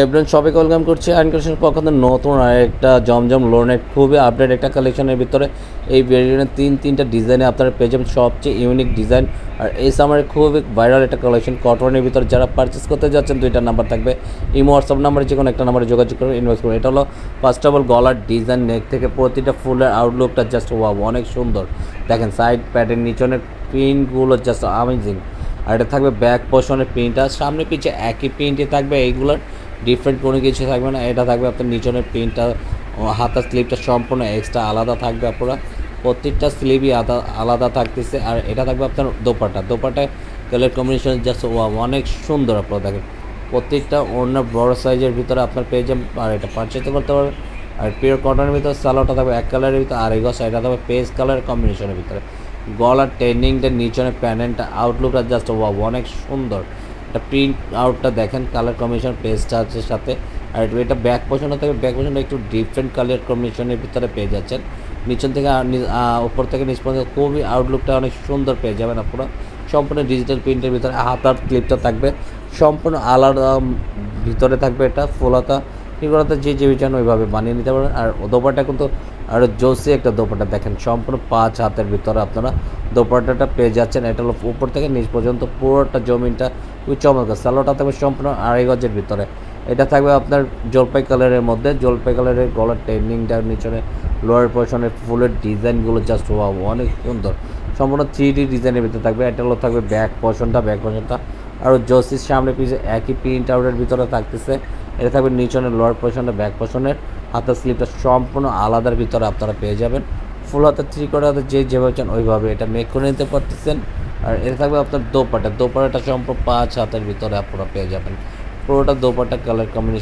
Everyone সবাইকে welcome করছি আইন কালেকশনের পক্ষ থেকে নতুন একটা জমজম লোনের খুবই আপডেট একটা কালেকশনের ভিতরে। এই ভেরিয়েন্টের তিন, তিনটা ডিজাইনে আপনারা পেয়ে যাবেন সবচেয়ে ইউনিক ডিজাইন আর এই সামারে খুবই ভাইরাল একটা কালেকশন কটনের ভিতরে যারা পারচেস করতে যাচ্ছেন, দুইটা নাম্বার থাকবে। ইমো হোয়াটসঅ্যাপ নাম্বারে যে কোনো একটা নাম্বারে যোগাযোগ করে ইনভেস্ট করুন। এটা হলো ফার্স্ট অফ অল গলার ডিজাইন নেক থেকে প্রতিটা ফুলের আউটলুকটা জাস্ট ওয়াও অনেক সুন্দর। দেখেন সাইড প্যাডের নিচনের প্রিন্টগুলো জাস্ট আমেজিং আর এটা থাকবে ব্যাক পোর্শনের প্রিন্টটা সামনে পিছে একই প্রিন্টে থাকবে এইগুলোর। ডিফারেন্ট কোনো কিছু থাকবে না, এটা থাকবে আপনার নিচনের প্রিন্টটা হাতার স্লিপটা সম্পূর্ণ এক্সট্রা আলাদা থাকবে আপনারা। প্রত্যেকটা স্লিপই আলাদা আলাদা থাকতেছে, আর এটা থাকবে আপনার dupatta dupatta colour combination just অনেক সুন্দর আপনারা দেখেন। প্রত্যেকটা অন্য বড় সাইজের ভিতরে আপনার পেয়ে যাবেন, আর এটা পারচেজ করতে পারবেন। আর পিওর কটনের ভিতরে সালোয়ারটা থাকবে এক কালারের ভিতরে, আর এগো সাইডটা থাকবে পেস কালার কম্বিনেশনের ভিতরে। গলার ট্রেনিংটা নিচনের প্যানেলটা আউটলুকটা জাস্ট অনেক সুন্দর। এটা প্রিন্ট আউটটা দেখেন কালার কম্বিনেশন পেজটা আছে সাথে। আর এটা ব্যাক পোশনটা থাকে ব্যাক পোশনটা একটু ডিফারেন্ট কালার কম্বিনেশনের ভিতরে পেয়ে যাচ্ছেন। নিচন থেকে উপর থেকে নিচ পর্যন্ত খুবই আউটলুকটা অনেক সুন্দর পেয়ে যাবেন আপনারা। সম্পূর্ণ ডিজিটাল প্রিন্টের ভিতরে হাতার ক্লিপটা থাকবে। সম্পূর্ণ আলাদা ভিতরে থাকবে এটা ফুলাতা এগুলোতে যে যে চান ওইভাবে বানিয়ে নিতে পারেন আর দোপাটা কিন্তু আর জোসি একটা দোপাটা দেখেন, সম্পূর্ণ পাঁচ হাতের ভিতরে আপনারা দোপাটাটা পেয়ে যাচ্ছেন। এটা হলো উপর থেকে নিচ পর্যন্ত পুরোটা জমিনটা খুবই চমৎকার। সালোটা থাকবে সম্পূর্ণ আড়াই গজের ভিতরে। এটা থাকবে আপনার জলপাই কালারের মধ্যে। জলপাই কালারের গলার ট্রেনিংটা নিচনে লোয়ার পোর্শনের ফুলের ডিজাইনগুলো জাস্ট ওয়াও অনেক সুন্দর। সম্পূর্ণ থ্রি ডি ডিজাইনের ভিতরে থাকবে। এটা হলো থাকবে ব্যাক পোর্শনটা ব্যাক পোর্শনটা আর জোসির সামনে পিছিয়ে একই প্রিন্ট আউটের ভিতরে থাকতেছে। এটা থাকবে নিচনের লোয়ার পোর্শনটা ব্যাক পোর্শনের হাতের স্লিপটা সম্পূর্ণ আলাদার ভিতরে আপনারা পেয়ে যাবেন। ফুল হাতের থ্রি কোয়ার্টার হাতে যে যেভাবে চান ওইভাবে এটা মেক করে নিতে পারতেছেন। আর এটা থাকবে আপনার দোপাটা দোপাটা সম্পূর্ণ পাঁচ হাতের ভিতরে আপনারা পেয়ে যাবেন। পুরোটা দোপাটা কালার কম্বিনেশন